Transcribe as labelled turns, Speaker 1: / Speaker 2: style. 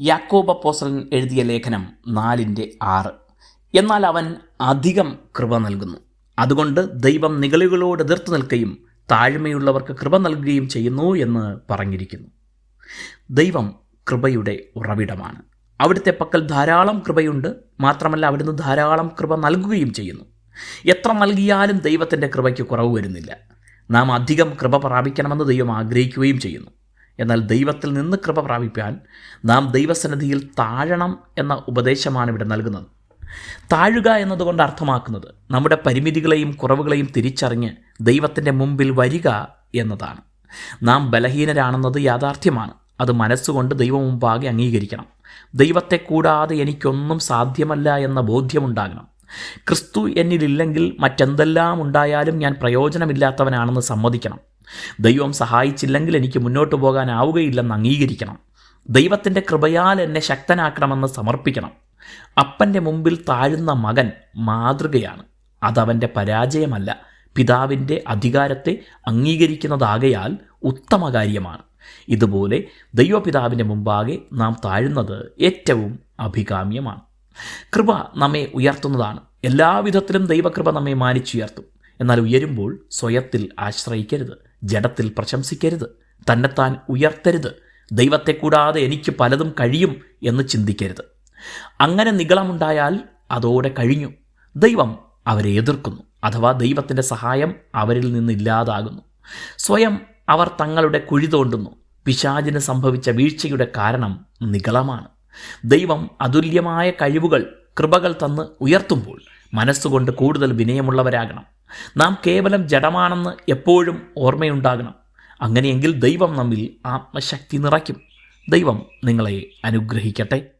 Speaker 1: യാക്കോബ പോസലൻ എഴുതിയ ലേഖനം നാലിന്റെ ആറ്. എന്നാൽ അവൻ അധികം കൃപ നൽകുന്നു. അതുകൊണ്ട് ദൈവം നിഗളികളോട് എതിർത്ത് നിൽക്കുകയും താഴ്മയുള്ളവർക്ക് കൃപ നൽകുകയും ചെയ്യുന്നു എന്ന് പറഞ്ഞിരിക്കുന്നു. ദൈവം കൃപയുടെ ഉറവിടമാണ്. അവിടുത്തെ പക്കൽ ധാരാളം കൃപയുണ്ട്. മാത്രമല്ല അവിടുന്ന് ധാരാളം കൃപ നൽകുകയും ചെയ്യുന്നു. എത്ര നൽകിയാലും ദൈവത്തിന്റെ കൃപയ്ക്ക് കുറവ് വരുന്നില്ല. നാം അധികം കൃപ പ്രാപിക്കണമെന്ന് ദൈവം ആഗ്രഹിക്കുകയും ചെയ്യുന്നു. എന്നാൽ ദൈവത്തിൽ നിന്ന് കൃപ പ്രാപിപ്പാൻ നാം ദൈവസന്നിധിയിൽ താഴണം എന്ന ഉപദേശമാണ് ഇവിടെ നൽകുന്നത്. താഴുക എന്നതുകൊണ്ട് അർത്ഥമാക്കുന്നത് നമ്മുടെ പരിമിതികളെയും കുറവുകളെയും തിരിച്ചറിഞ്ഞ് ദൈവത്തിന്റെ മുമ്പിൽ വരിക എന്നതാണ്. നാം ബലഹീനരാണെന്നത് യാഥാർത്ഥ്യമാണ്. അത് മനസ്സുകൊണ്ട് ദൈവം മുമ്പാകെ അംഗീകരിക്കണം. ദൈവത്തെ കൂടാതെ എനിക്കൊന്നും സാധ്യമല്ല എന്ന ബോധ്യമുണ്ടാകണം. ക്രിസ്തു എന്നിലില്ലെങ്കിൽ മറ്റെന്തെല്ലാം ഉണ്ടായാലും ഞാൻ പ്രയോജനമില്ലാത്തവനാണെന്ന് സമ്മതിക്കണം. ദൈവം സഹായിച്ചില്ലെങ്കിൽ എനിക്ക് മുന്നോട്ട് പോകാനാവുകയില്ലെന്ന് അംഗീകരിക്കണം. ദൈവത്തിന്റെ കൃപയാൽ എന്നെ ശക്തനാക്കണമെന്ന് സമർപ്പിക്കണം. അപ്പന്റെ മുമ്പിൽ താഴുന്ന മകൻ മാതൃകയാണ്. അതവന്റെ പരാജയമല്ല. പിതാവിന്റെ അധികാരത്തെ അംഗീകരിക്കുന്നതാകയാൽ ഉത്തമ കാര്യമാണ് ഇതുപോലെ ദൈവപിതാവിന്റെ മുമ്പാകെ നാം താഴുന്നത് ഏറ്റവും അഭികാമ്യമാണ്. കൃപ നമ്മെ ഉയർത്തുന്നതാണ്. എല്ലാവിധത്തിലും ദൈവകൃപ നമ്മെ മാനിച്ചുയർത്തും. എന്നാൽ ഉയരുമ്പോൾ സ്വയത്തിൽ ആശ്രയിക്കരുത്. ജഡത്തിൽ പ്രശംസിക്കരുത്. തന്നെത്താൻ ഉയർത്തരുത്. ദൈവത്തെ കൂടാതെ എനിക്ക് പലതും കഴിയും എന്ന് ചിന്തിക്കരുത്. അങ്ങനെ നിഗളമുണ്ടായാൽ അതോടെ കഴിഞ്ഞു. ദൈവം അവരെ എതിർക്കുന്നു. അഥവാ ദൈവത്തിന്റെ സഹായം അവരിൽ നിന്നില്ലാതാകുന്നു സ്വയം അവർ തങ്ങളുടെ കുഴി തോണ്ടുന്നു. പിശാചിന് സംഭവിച്ച വീഴ്ചയുടെ കാരണം നികളമാണ് ദൈവം അതുല്യമായ കഴിവുകൾ കൃപകൾ തന്ന് ഉയർത്തുമ്പോൾ മനസ്സുകൊണ്ട് കൂടുതൽ വിനയമുള്ളവരാകണം. നാം കേവലം ജഡമാണെന്ന് എപ്പോഴും ഓർമ്മയുണ്ടാകണം. അങ്ങനെയെങ്കിൽ ദൈവം നമ്മിൽ ആത്മശക്തി നിറയ്ക്കും. ദൈവം നിങ്ങളെ അനുഗ്രഹിക്കട്ടെ.